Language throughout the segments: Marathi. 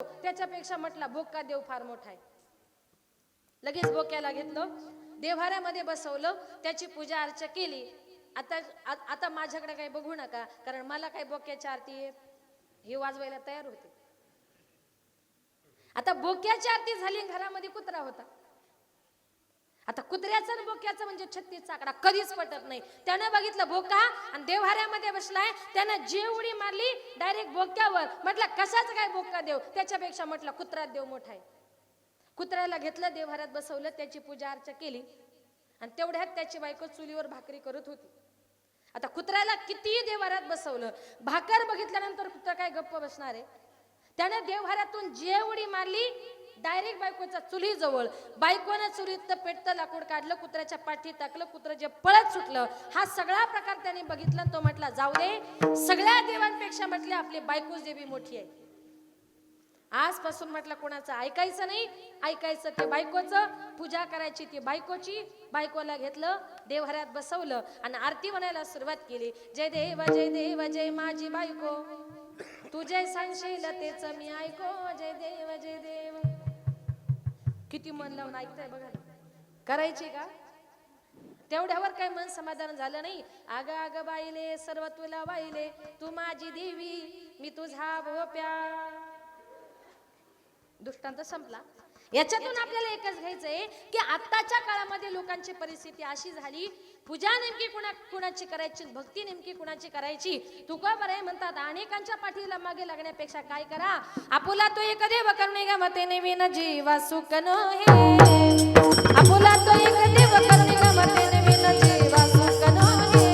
त्याच्यापेक्षा म्हटला बोका देव फार मोठा आहे. लगेच बोक्याला घेतलं देव्हाऱ्यामध्ये बसवलं त्याची पूजा अर्चा केली. आता आता माझ्याकडे काही बघू नका कारण मला काही बोक्याची आरती येत हे वाजवायला तयार होते. आता बोक्याची आरती झाली घरामध्ये कुत्रा होता. आता कुत्र्याचं आणि बोक्याचं म्हणजे छत्तीस आकडा कधीच पटत नाही. त्यानं बघितलं बोका आणि देवहाऱ्यामध्ये बसलाय त्यानं जीव उडी मारली डायरेक्ट बोक्यावर. म्हटलं कशाच काय बोका देव? त्याच्यापेक्षा म्हटलं कुत्रा देव मोठा आहे. कुत्र्याला घेतलं देवहाऱ्यात बसवलं त्याची पूजा अर्चा केली आणि तेवढ्यात त्याची बायको चुलीवर भाकरी करत होती. आता कुत्र्याला कितीही देवहाऱ्यात बसवलं? भाकर बघितल्यानंतर कुत्रा काय गप्प बसणार आहे? त्याने देवहाऱ्यातून जे उडी मारली डायरेक्ट बायकोच्या चुली जवळ बायकोनं चुलीत पेटतं लाकूड काढलं कुत्र्याच्या पाठी टाकलं कुत्र जे पळत सुटलं हा सगळा प्रकार त्याने बघितला तो म्हटला जाऊ दे सगळ्या देवांपेक्षा म्हटले आपली बायकोच देवी मोठी आहे. आजपासून म्हटलं कोणाचं ऐकायचं नाही ऐकायचं ते बायकोचं पूजा करायची ती बायकोची. बायकोला घेतलं देवहऱ्यात बसवलं आणि आरती म्हणायला सुरुवात केली जय देव जय देव जय माझी बायको तुझे सांगशील तेच मी ऐको जय देव जय देव. किती मन लावून ऐकताय बघा. करायची का? तेवढ्यावर काय मन समाधान झालं नाही. आग आग बाईले सर्व तुला बाईले तू माझी देवी मी तुझा भोप्या. दृष्टांत संपला. याच्यातून आपल्याला एकच घ्यायचंय की आत्ताच्या काळामध्ये लोकांची परिस्थिती अशी झाली पूजा नेमकी कुणा कुणाची करायची भक्ती नेमकी कुणाची करायची? तुका बरे म्हणतात अनेकांच्या पाठीला मागे लागण्यापेक्षा काय करा? आपुला तो एक देव करणे ग मते नवीन जीवा सुख न हे. आपुला तो एक देव करणे ग मते नवीन जीवा सुख हे.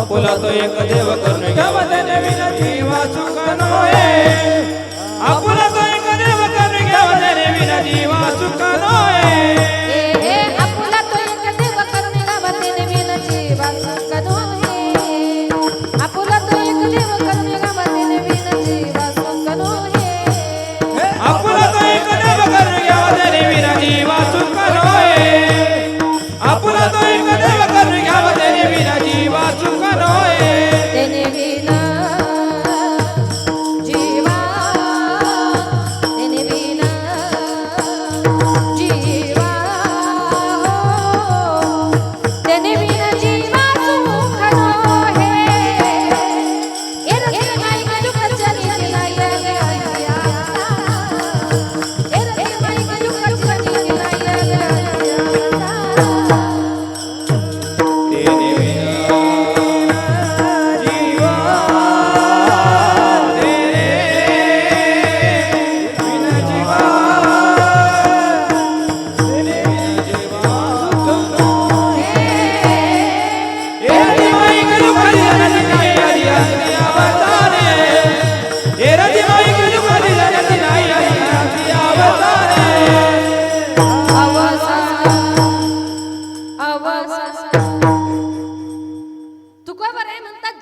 आपुला तो एक देव करून मते नवीन जीवा सुख हे. आपुला तो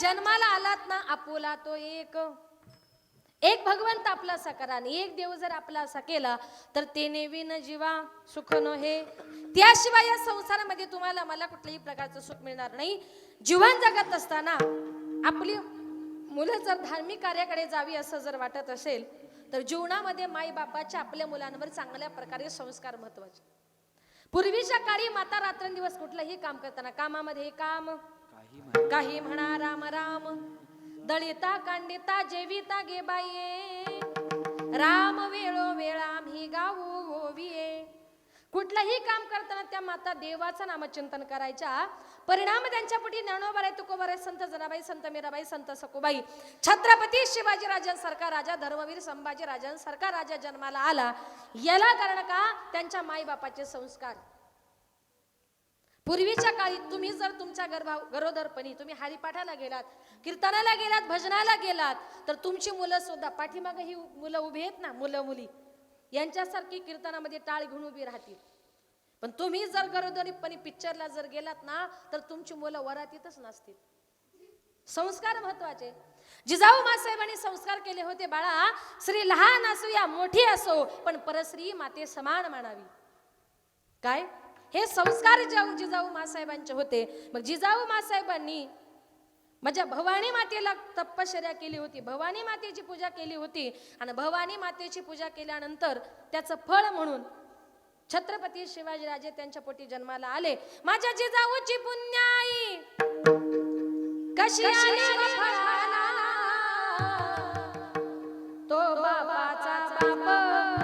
जन्माला आलात ना आपुला तो एक. एक भगवंत आपला असा करा आणि एक देव जर आपला असा केला तर ते नेवीन जीवा सुख न हे. त्याशिवाय या संसारामध्ये तुम्हाला मला कुठल्याही प्रकारचं सुख मिळणार नाही. जीवन जगत असताना आपली मुलं जर धार्मिक कार्याकडे जावी असं जर वाटत असेल तर जीवनामध्ये माई बापाच्या आपल्या मुलांवर चांगल्या प्रकारे संस्कार महत्त्वाचे पूर्वीच्या काळी माता रात्रंदिवस कुठलंही काम करताना कामामध्ये हे काम काही म्हणा राम राम. दळिता कांडिता जेविता गे बाये. राम वेळो वेळा आम्ही गाऊ गोविये कुठलंही काम करताना त्या माता देवाचं नामचिंतन करायच्या. परिणाम त्यांच्या पुढे ज्ञानोबाई तुकोबाराय संत जनाबाई संत मीराबाई संत सकुबाई छत्रपती शिवाजी राजांसारखा राजा धर्मवीर संभाजी राजांसारखा राजा जन्माला आला. याला कारण का? त्यांच्या माईबापाचे संस्कार. पूर्वीच्या काळी तुम्ही जर तुमच्या गर्भा गरोदरपणी तुम्ही हरिपाठाला गेलात कीर्तनाला गेलात भजनाला गेलात तर तुमची मुलं सुद्धा पाठीमागे ही मुलं उभी आहेत ना मुलं मुली यांच्यासारखी कीर्तनामध्ये टाळ घेऊन उभी राहतील. पण तुम्ही जर गरोदरीपणी पिक्चरला जर गेलात ना तर तुमची मुलं वरातीतच नसतील. संस्कार महत्त्वाचे. जिजाऊ मासाहेबांनी संस्कार केले होते बाळा. श्री लहान असो या मोठी असो पण परश्री माते समान मानावी. काय? हे संस्कार जाऊ जिजाऊ मासाहेबांचे होते. मग जिजाऊ मासाहेबांनी माझ्या भवानी मातेला तपश्चर्या केली होती. भवानी मातेची पूजा केली होती. आणि भवानी मातेची पूजा केल्यानंतर त्याचं फळ म्हणून छत्रपती शिवाजीराजे त्यांच्या पोटी जन्माला आले. माझ्या जिजाऊची पुण्याई कशी? तो बापाचा बाप.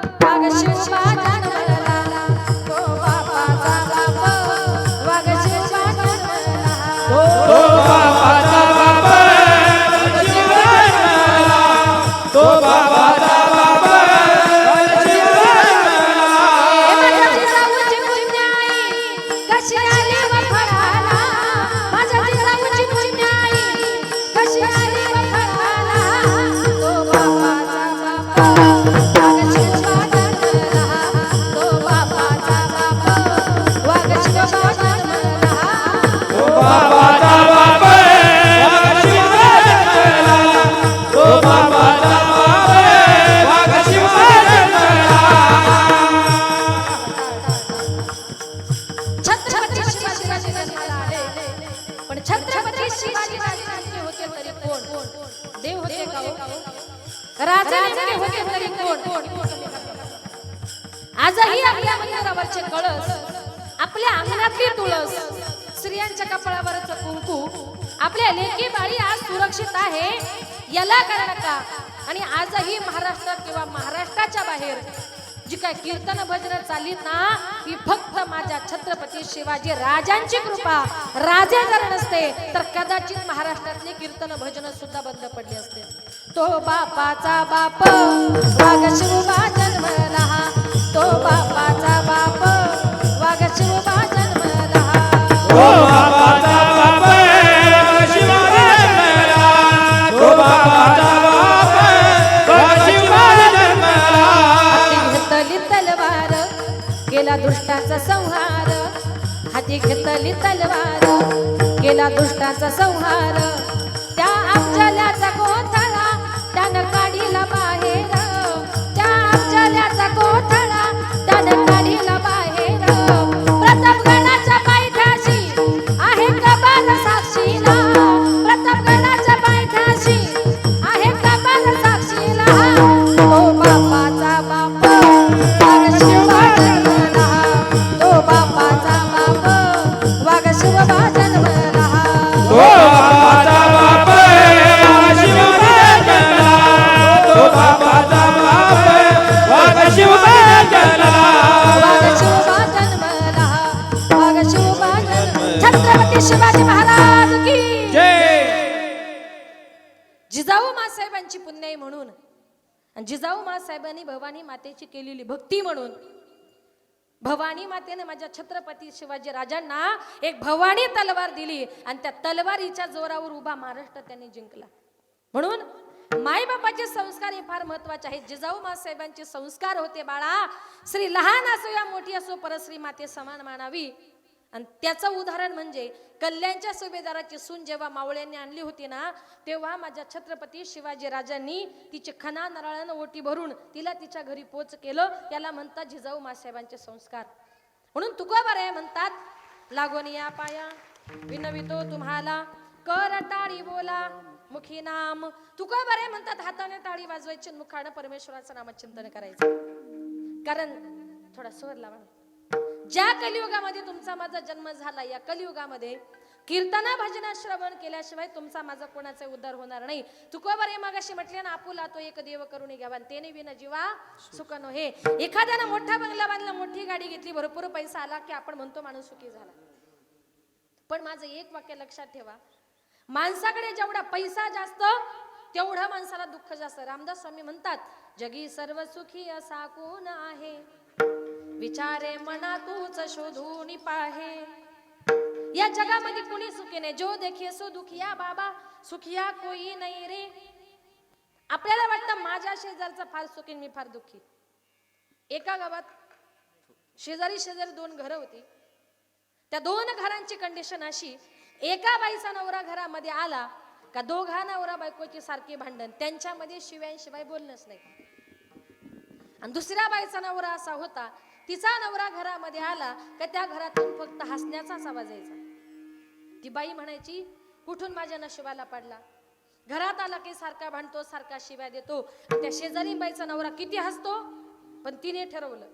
आपल्या लेकी बाळी आज सुरक्षित आहे याला कारण का? आणि आजही महाराष्ट्रात किंवा महाराष्ट्राच्या बाहेर जी काय कीर्तन भजन चालली ना ही फक्त माझ्या छत्रपती शिवाजी राजांची कृपा. राजे जर नसते तर कदाचित महाराष्ट्रातले कीर्तन भजन सुद्धा बंद पडले असते. तो बापाचा बाप वाघ शिवबा जन्मला तो बापा बाप हाती घेतली तलवार केला दुष्टाचा संहार. त्या अफजल्याचा कोथळा त्यानं काढीला बाहेर. शिवाजी महाराज की जय. जिजाऊ मासाहेबांची पुण्याई म्हणून. आणि जिजाऊ मासाहेबांनी भवानी मातेची केलेली भक्ती म्हणून भवानी मातेने माझ्या छत्रपती शिवाजी राजांना एक भवानी तलवार दिली आणि त्या तलवारीच्या जोरावर उभा महाराष्ट्र त्यांनी जिंकला. म्हणून मायबापाचे संस्कार हे फार महत्त्वाचे आहेत. जिजाऊ मासाहेबांचे संस्कार होते बाळा. श्री लहान असो या मोठी असो परश्री माते समान मानावी. आणि त्याचं उदाहरण म्हणजे कल्याणच्या सुभेदाराची सून जेव्हा मावळ्यांनी आणली होती ना तेव्हा माझ्या छत्रपती शिवाजी राजांनी तिचे खना नारळानं ओटी भरून तिला तिच्या घरी पोच केलं. याला म्हणतात जिजाऊ मासाहेबांचे संस्कार. म्हणून तुका आहे म्हणतात लागून या पाया विनवितो तुम्हाला कर टाळी बोला मुखी नाम. तुका आहे म्हणतात हाताने टाळी वाजवायची मुखानं परमेश्वराचं नामचिंतन करायचं. कारण थोडा स्वर लावा. ज्या कलियुगामध्ये तुमचा माझा जन्म झाला या कलियुगामध्ये कीर्तना भजना श्रवण केल्याशिवाय तुमचा माझा कोणाचा उद्धार होणार नाही. तुकोबर हे मगाशी म्हटले ना आपुला तो एक देव करून घ्यावा आणि तेने विना जीवा सुख हे एखाद्यानं मोठा बंगला बांधला मोठी गाडी घेतली भरपूर पैसा आला की आपण म्हणतो माणूस सुखी झाला. पण माझं एक वाक्य लक्षात ठेवा. माणसाकडे जेवढा पैसा जास्त तेवढं माणसाला दुःख जास्त. रामदास स्वामी म्हणतात जगी सर्व सुखी असा कोण आहे? विचारे मना तूच शोधून पाहे. या जगामध्ये कुणी सुखी नाही जो देखे सो दुखिया बाबा सुखिया कोई नाही रे. आपल्याला वाटतं माझ्या शेजारचा फार सुखी मी फार दुखी. एका गावात शेजारी शेजारी दोन घरं होती. त्या दोन घरांची कंडिशन अशी एका बाईचा नवरा घरामध्ये आला का दोघा नवरा बायकोची सारखी भांडण त्यांच्यामध्ये शिवाय बोलणंच नाही. आणि दुसऱ्या बाईचा नवरा असा होता तिचा नवरा घरामध्ये आला का त्या घरातून फक्त हसण्याचाच आवाज यायचा ती बाई म्हणायची कुठून माझ्या नशिबाला पडला? घरात आला की सारखा भांडतो सारखा शिव्या देतो. त्या शेजारी बाईचा नवरा किती हसतो? पण तिने ठरवलं.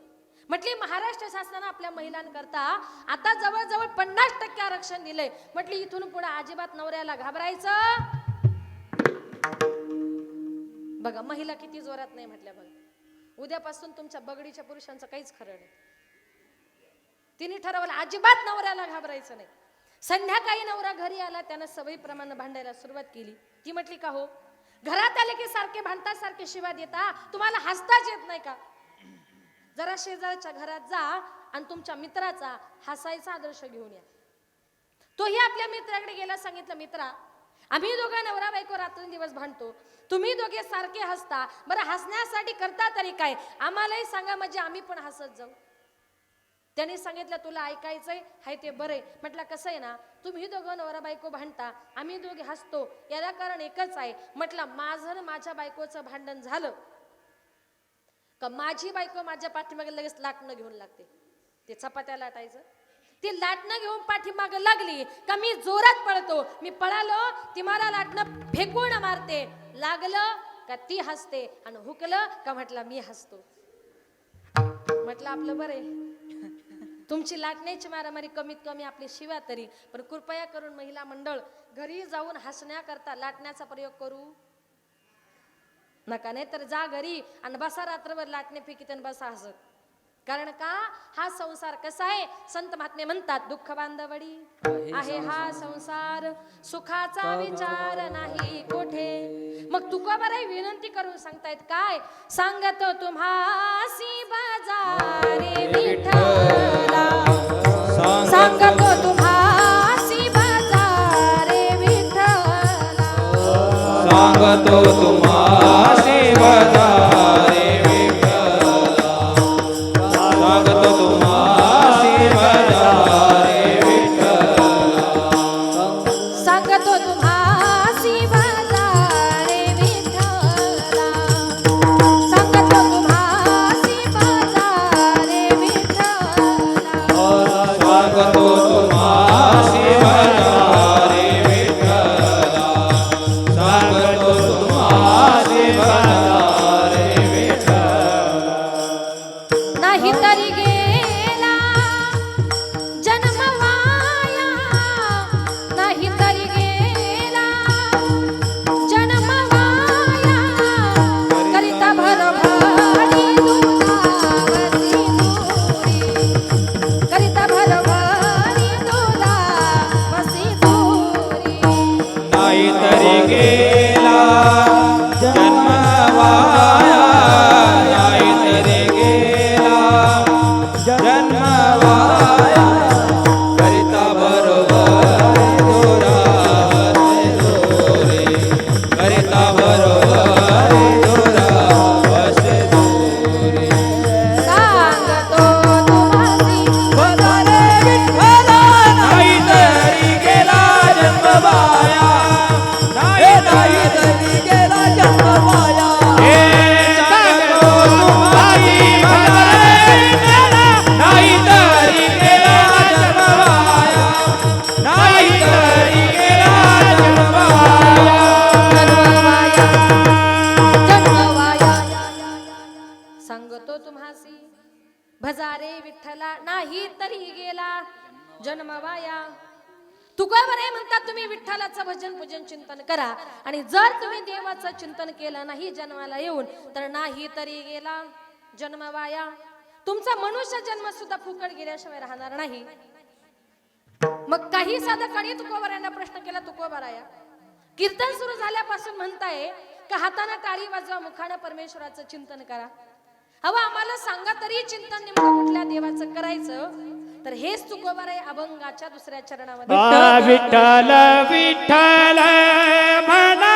म्हटली महाराष्ट्र शासनानं आपल्या महिलांकरता आता जवळजवळ पन्नास टक्के आरक्षण दिलंय. म्हटली इथून पुढे अजिबात नवऱ्याला घाबरायचं? बघा महिला किती जोरात नाही म्हटल्या बघा. उद्यापासून तुमच्या बगडीच्या पुरुषांचं काहीच खरं नाही. तिने ठरवलं अजिबात नवऱ्याला घाबरायचं नाही. संध्याकाळी नवरा घरी आला त्यानं सवयीप्रमाणे भांडायला सुरुवात केली. ती म्हटली का हो? घरात आले की सारखे भांडता सारखे शिवा देता? तुम्हाला हसताच येत नाही का? जरा शेजारच्या घरात जा आणि तुमच्या मित्राचा हसायचा आदर्श घेऊन या. तोही आपल्या मित्राकडे गेला सांगितलं मित्रा आम्ही दोघं नवरा बायको रात्रंदिवस भांडतो. तुम्ही दोघे सारखे हसता. बरं हसण्यासाठी करता तरी काय? आम्हालाही सांगा म्हणजे आम्ही पण हसत जाऊ. त्याने सांगितलं तुला ऐकायचंय? हाय ते बरे म्हटलं कसं आहे ना तुम्ही दोघं नवरा बायको भांडता आम्ही दोघे हसतो. याला कारण एकच आहे. म्हटलं माझं माझ्या बायकोचं भांडण झालं. का माझी बायको माझ्या पाठीमागे लगेच लाटणं घेऊन लागते. ते चपात्या लाटायचं. ती लाटणं घेऊन पाठीमाग लागली का मी जोरात पळतो. मी पळालो ती मला लाटणं फेकून मारते. लागलं का ती हसते आणि हुकलं का म्हटलं मी हसतो. म्हटलं आपलं बरं तुमची लाटण्याची मारामारी कमीत कमी आपली शिवा तरी. पण कृपया करून महिला मंडळ घरी जाऊन हसण्याकरता लाटण्याचा प्रयोग करू. नका नाही तर जा घरी आणि बसा रात्रभर लाटणे फेकीत आणि बसा हसत. कारण का? हा संसार कसा आहे? संत महात्मे म्हणतात दुःख बांधवडी आहे हा संसार. सुखाचा विचार नाही कोठे? मग तुका बरं विनंती करून सांगतायत काय? सांगतो तुम्हासी बाजारे सांगतो तुम्हासी बाजारे सांगतो तुम्हासी बजारे भजारे विठ्ठला नाही तरी गेला जन्मवाया. तुका बरे म्हणतात तुम्ही विठ्ठलाचं भजन पूजन चिंतन करा? आणि जर तुम्ही देवाचं चिंतन केलं नाही जन्माला येऊन तर नाही तरी गेला जन्मवाया. तुमचा मनुष्य जन्म सुद्धा फुकट गेल्याशिवाय राहणार नाही. मग काही साधकांनी तुकोबऱ्यांना प्रश्न केला तुकोबराया. कीर्तन सुरू झाल्यापासून म्हणताय का हाताने टाळी वाजवा मुखानं परमेश्वराचं चिंतन करा. हवं आम्हाला सांगा तरी चिंतन नेमकं कुठल्या देवाचं करायचं? तर हेच तुकोबाराय अभंगाच्या दुसऱ्या चरणामध्ये. विठ्ठल विठ्ठल म्हणा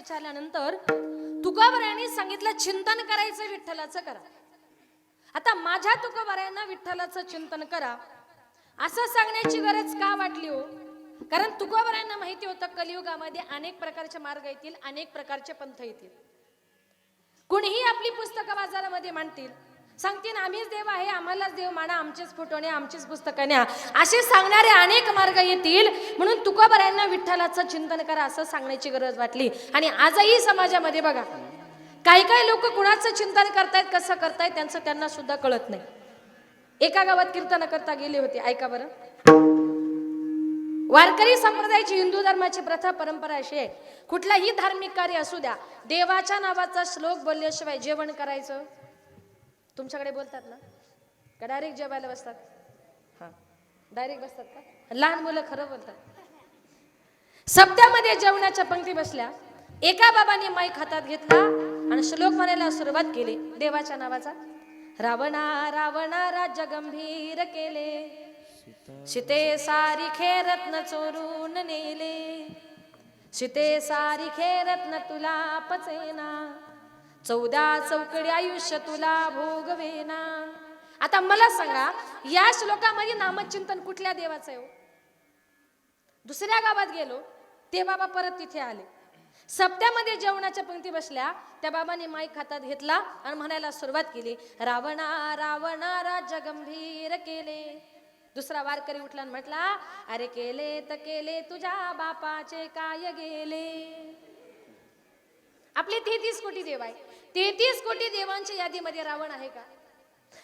विचारल्यानंतर तुकोबऱ्यांनी सांगितलं चिंतन करायचं विठ्ठलाचं करा. आता माझ्या तुकाबऱ्यांना विठ्ठलाचं चिंतन करा असं सांगण्याची गरज का वाटली हो? कारण तुकाबऱ्यांना माहिती होतं कलियुगामध्ये अनेक प्रकारचे मार्ग येतील अनेक प्रकारचे पंथ येतील. कुणीही आपली पुस्तकं बाजारामध्ये मांडतील सांगतील आम्हीच देव आहे आम्हालाच देव माना आमचेच फोटो न्या आमचीच पुस्तकं न्या. असे सांगणारे अनेक मार्ग येतील. म्हणून तुकोबऱ्यांना विठ्ठलाचं चिंतन करा असं सांगण्याची गरज वाटली. आणि आजही समाजामध्ये बघा काही काही लोक कुणाचं चिंतन करतायत कसं करतायत त्यांचं त्यांना सुद्धा कळत नाही. एका गावात कीर्तन करता गेले होते ऐका बरं. वारकरी संप्रदायाची हिंदू धर्माची प्रथा परंपरा अशी आहे. कुठलाही धार्मिक कार्य असू द्या देवाच्या नावाचा श्लोक बोलल्याशिवाय जेवण करायचं? तुमच्याकडे बोलतात ना? का डायरेक्ट जेवायला बसतात? हा. डायरेक्ट बसतात का? लहान मुलं खरं बोलतात. सप्त्यामध्ये जेवणाच्या पंक्ती बसल्या. एका बाबाने माईक हातात घेतला आणि श्लोक म्हणायला सुरुवात केली. देवाच्या नावाचा. रावणा रावणा राज्य गंभीर केले. शिते सारिखे रत्न चोरून नेले. शिते सारिखे रत्न तुला पचेना. चौदा चौकडी आयुष्य तुला भोगवेना. आता मला सांगा या श्लोकामध्ये नामचिंतन कुठल्या देवाचं आहे हो? दुसऱ्या गावात गेलो ते बाबा परत तिथे आले. सप्त्यामध्ये जेवणाच्या पंक्ती बसल्या त्या बाबाने माईक हातात घेतला आणि म्हणायला सुरुवात केली रावणा रावणा राज्य गंभीर केले. दुसरा वारकरी उठला आणि म्हटला अरे केले तर केले तुझ्या बापाचे काय गेले? आपले तेहतीस कोटी देव आहे. तेहतीस कोटी देवांच्या यादीमध्ये रावण आहे का?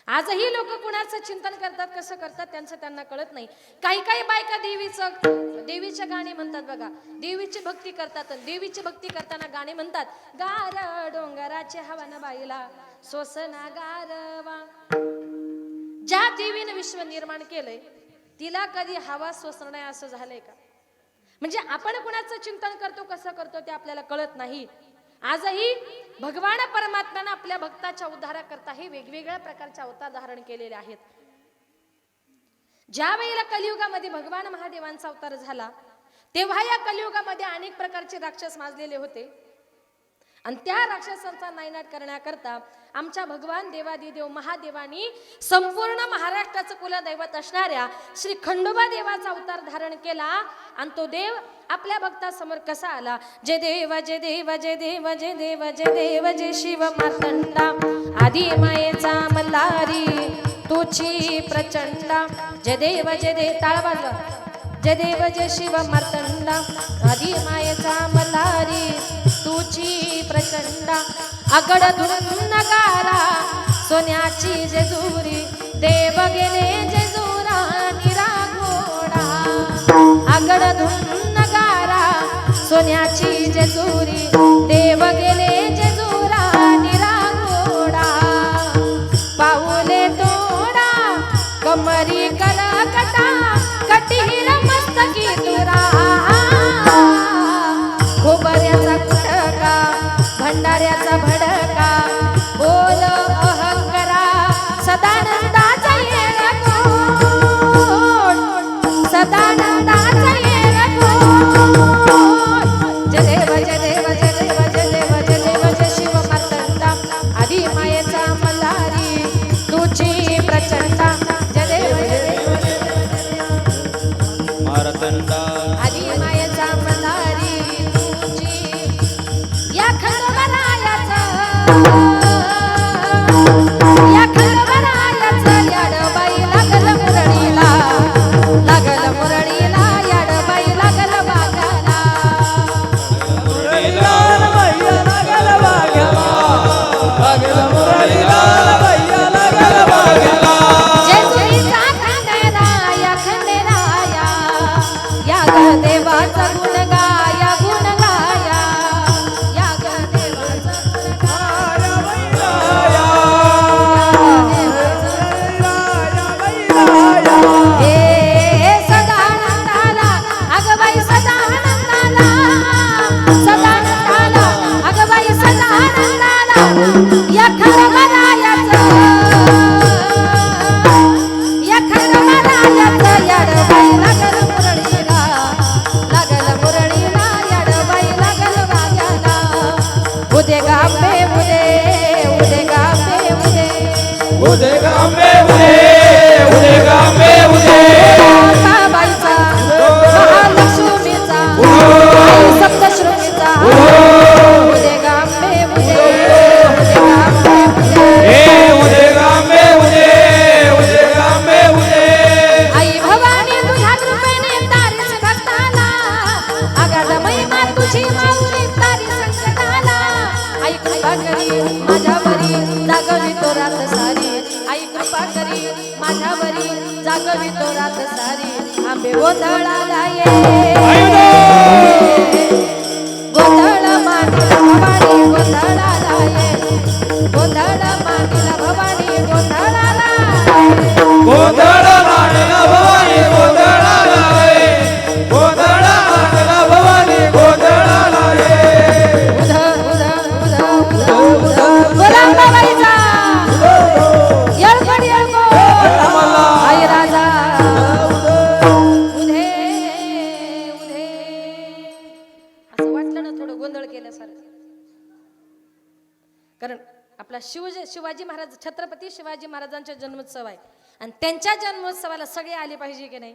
आजही लोक कुणाचं चिंतन करतात कसं करतात त्यांचं त्यांना कळत नाही. काही काही बायका देवीचं देवीचे गाणे म्हणतात बघा. देवीची भक्ती करतात देवीची भक्ती करताना गाणे म्हणतात. गार डोंगराचे हवन बाईला सोसना गारवा. ज्या देवीने विश्व निर्माण केलंय तिला कधी हवा सोसणं नाही असं झालंय का? म्हणजे आपण कुणाचं चिंतन करतो कसं करतो ते आपल्याला कळत नाही. आजही भगवान परमात्म्यानं आपल्या भक्ताच्या उद्धाराकरता हे वेगवेगळ्या प्रकारच्या अवतार धारण केलेले आहेत. ज्या वेळेला कलियुगामध्ये भगवान महादेवांचा अवतार झाला तेव्हा या कलियुगामध्ये अनेक प्रकारचे राक्षस माजलेले होते. आणि त्या राक्षसांचा नायनाट करण्याकरता आमच्या भगवान देवादिदेव महादेवानी संपूर्ण महाराष्ट्राचं कुलदैवत असणाऱ्या श्री खंडोबा देवाचा अवतार धारण केला आणि तो देव आपल्या भक्तासमोर कसा आला? जय देव जय देव जय देव जय देव जय देव जय शिव मातंडा. आधी मायेचा मल्हारी तुची प्रचंडा. जय देव जय देव ताळवाज वाजवा. जय देव जय शिव मातंडा. आधी मायेचा मल्हारी तुची प्रचंडा अगड धुन नगारा सोन्याची जेजुरी देव गेले जेजुरा निरा घोडा अगड धुन नगारा सोन्याची जेजुरी देव गेले आपला शिवजी शिवाजी महाराज छत्रपती शिवाजी महाराजांचा जन्मोत्सव आहे. आणि त्यांच्या जन्मोत्सवाला सगळे आले पाहिजे की नाही?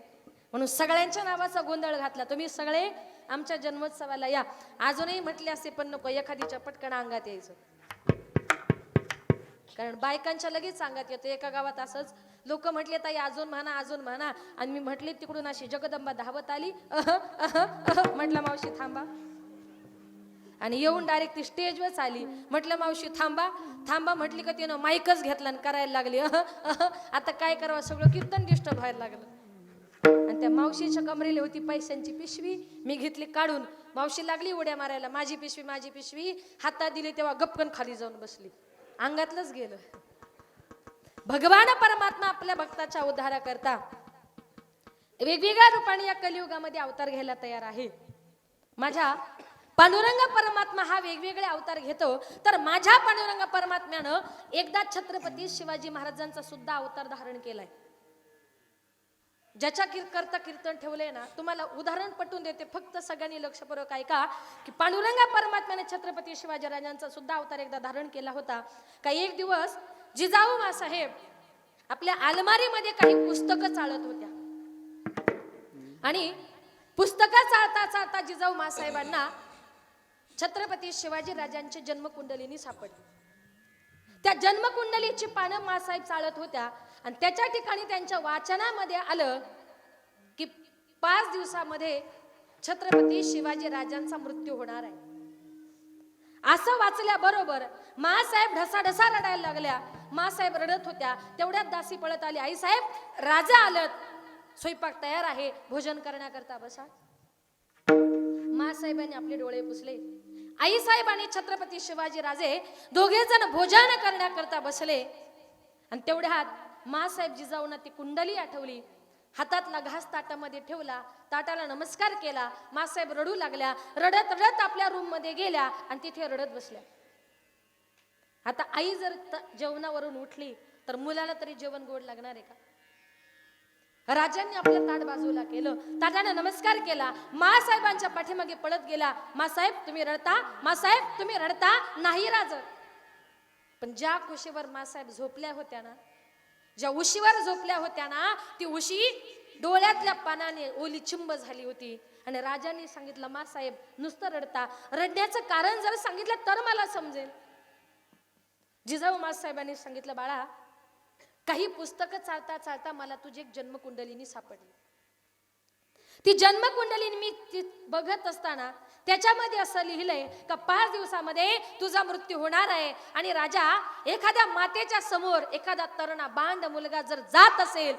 म्हणून सगळ्यांच्या नावाचा गोंधळ घातला. तुम्ही सगळे आमच्या जन्मोत्सवाला या. अजूनही म्हटले असे पण नको एखादीच्या पटकन अंगात यायचं. कारण बायकांच्या लगेच अंगात येतं. एका गावात असंच लोक म्हटले ताई अजून म्हणा अजून म्हणा. आणि मी म्हटले तिकडून अशी जगदंबा धावत आली. अह अह अह म्हटलं मावशी थांबा. आणि येऊन डायरेक्ट ती स्टेजवरच आली. म्हटलं मावशी थांबा. थांबा म्हटली का तिनं माईकच घेतला आणि करायला लागली. अह अह. आता काय करावं? सगळं कीर्तन डिस्टर्ब व्हायला लागलं. आणि त्या मावशीच्या कमरेला होती पैशांची पिशवी. मी घेतली काढून. मावशी लागली उड्या मारायला. माझी पिशवी माझी पिशवी. हातात दिली तेव्हा गपकन खाली जाऊन बसली. अंगातलंच गेलं. भगवान परमात्मा आपल्या भक्ताच्या उद्धारा करता वेगवेगळ्या रूपाने या कलियुगामध्ये अवतार घ्यायला तयार आहे. माझ्या पांडुरंग परमात्मा हा वेगवेगळे अवतार घेतो. तर माझ्या पांडुरंग परमात्म्यानं एकदा छत्रपती शिवाजी महाराजांचा सुद्धा अवतार धारण केलाय. ज्याच्या किर करता कीर्तन ठेवलंय ना तुम्हाला उदाहरण पटवून देते. फक्त सगळ्यांनी लक्षपूर्वक ऐका की पांडुरंगा परमात्म्याने छत्रपती शिवाजी राजांचा सुद्धा अवतार एकदा धारण केला होता. का एक दिवस जिजाऊ मासाहेब आपल्या अलमारीमध्ये काही पुस्तकं चालत होत्या. आणि पुस्तकं चालता चालता जिजाऊ मासाहेबांना छत्रपती शिवाजी राजांची जन्मकुंडलिनी सापडली. त्या जन्मकुंडलीची पानं मासाहेब चाळत होत्या आणि त्याच्या ठिकाणी त्यांच्या वाचनामध्ये आलं की पाच दिवसामध्ये छत्रपती शिवाजी राजांचा मृत्यू होणार आहे. असं वाचल्याबरोबर मासाहेब ढसाढसा रडायला लागल्या. मासाहेब रडत होत्या. तेवढ्यात दासी पळत आली. आई साहेब राजा आलत. स्वयंपाक तयार आहे. भोजन करण्याकरता बसा. मासाहेबांनी आपले डोळे पुसले. आई साहेब आणि छत्रपती शिवाजी राजे दोघे जण भोजन करण्याकरता बसले. आणि तेवढ्यात मासाहेब जिजाऊना ती कुंडली आठवली. हातातला घास ताटामध्ये ठेवला ताटाला नमस्कार केला. मासाहेब रडू लागल्या रडत रडत आपल्या रूममध्ये गेल्या आणि तिथे रडत बसल्या. आता आई जर जेवणावरून उठली तर मुलाला तरी जेवण गोड लागणार आहे का? राजांनी आपलं ताट बाजूला केलं. ताटाने नमस्कार केला. मासाहेबांच्या पाठीमागे पळत गेला. मासाहेब तुम्ही रडता? मासाहेब तुम्ही रडता? नाही राज पण ज्या कुशीवर मासाहेब झोपल्या होत्या ना ज्या उशीवर झोपल्या होत्या ना ती उशी डोळ्यातल्या पानाने ओली चिंब झाली होती. आणि राजांनी सांगितलं मासाहेब नुसतं रडता. रडण्याचं कारण जर सांगितलं तर मला समजेल. जिजाऊ मासाहेबांनी सांगितलं बाळा काही पुस्तकं चालता चालता मला तुझी एक जन्मकुंडलिनी सापडली. ती जन्मकुंडलीने मी ती बघत असताना त्याच्यामध्ये असं लिहिलंय का पाच दिवसामध्ये तुझा मृत्यू होणार आहे आणि राजा एखाद्या मातेच्या समोर एखादा तरुणा बांध मुलगा जर जात असेल